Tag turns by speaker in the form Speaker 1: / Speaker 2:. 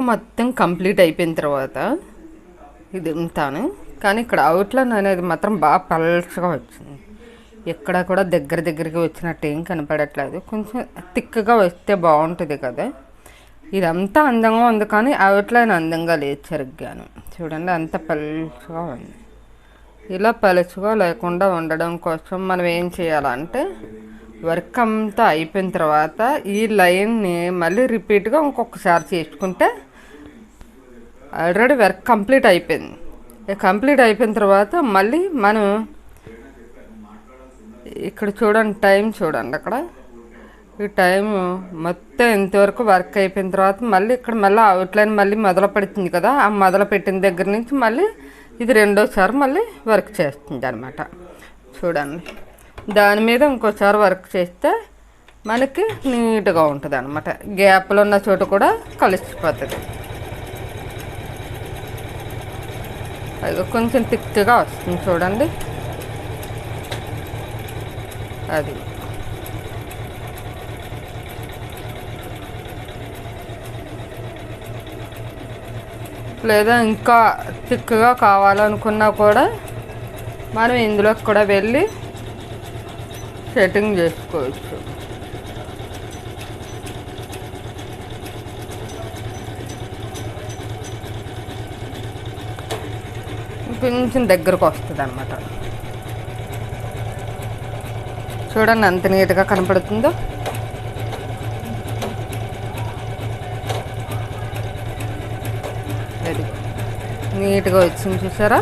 Speaker 1: Work మొత్తం complete అయిపోయిన తర్వాత ఇది ఉంటాను. కానీ ఇక్కడ అవుట్లైన్ అనేది మాత్రం బాగా పల్చగా వచ్చింది. ఎక్కడ కూడా దగ్గర దగ్గరికి వచ్చినట్టు ఏం కనపడట్లేదు. కొంచెం థిక్గా వస్తే బాగుంటుంది కదా. ఇదంతా అందంగా ఉంది కానీ అవుట్లైన్ అందంగా లేదు సరిగ్గాను. చూడండి అంత పలుచగా ఉంది. ఇలా పలుచగా లేకుండా ఉండడం కోసం మనం ఏం చేయాలంటే వర్క్ అంతా అయిపోయిన తర్వాత ఈ లైన్ని మళ్ళీ రిపీట్గా ఇంకొకసారి చేసుకుంటే ఆల్రెడీ వర్క్ కంప్లీట్ అయిపోయింది. కంప్లీట్ అయిపోయిన తర్వాత మళ్ళీ మనం ఇక్కడ చూడండి టైం చూడండి అక్కడ. ఈ టైం మొత్తం ఇంతవరకు వర్క్ అయిపోయిన తర్వాత మళ్ళీ ఇక్కడ మళ్ళీ అవుట్లైన్ మళ్ళీ మొదలు పెడుతుంది కదా ఆ మొదలు పెట్టిన దగ్గర నుంచి మళ్ళీ ఇది రెండోసారి మళ్ళీ వర్క్ చేస్తుంది అనమాట చూడండి. దాని మీద ఇంకోసారి వర్క్ చేస్తే మనకి నీట్గా ఉంటుంది అనమాట గ్యాప్లు ఉన్న చోట కూడా కలిసిపోతుంది. అది కొంచెం థిక్గా వస్తుంది చూడండి. అది. లేదా ఇంకా థిక్గా కావాలనుకున్నా కూడా మనం ఇందులోకి కూడా వెళ్ళి సెట్టింగ్ చేసుకోవచ్చు. కొంచెం దగ్గరకు వస్తుంది అనమాట చూడండి ఎంత నీట్గా కనపడుతుందో. అది నీట్గా వచ్చింది చూసారా?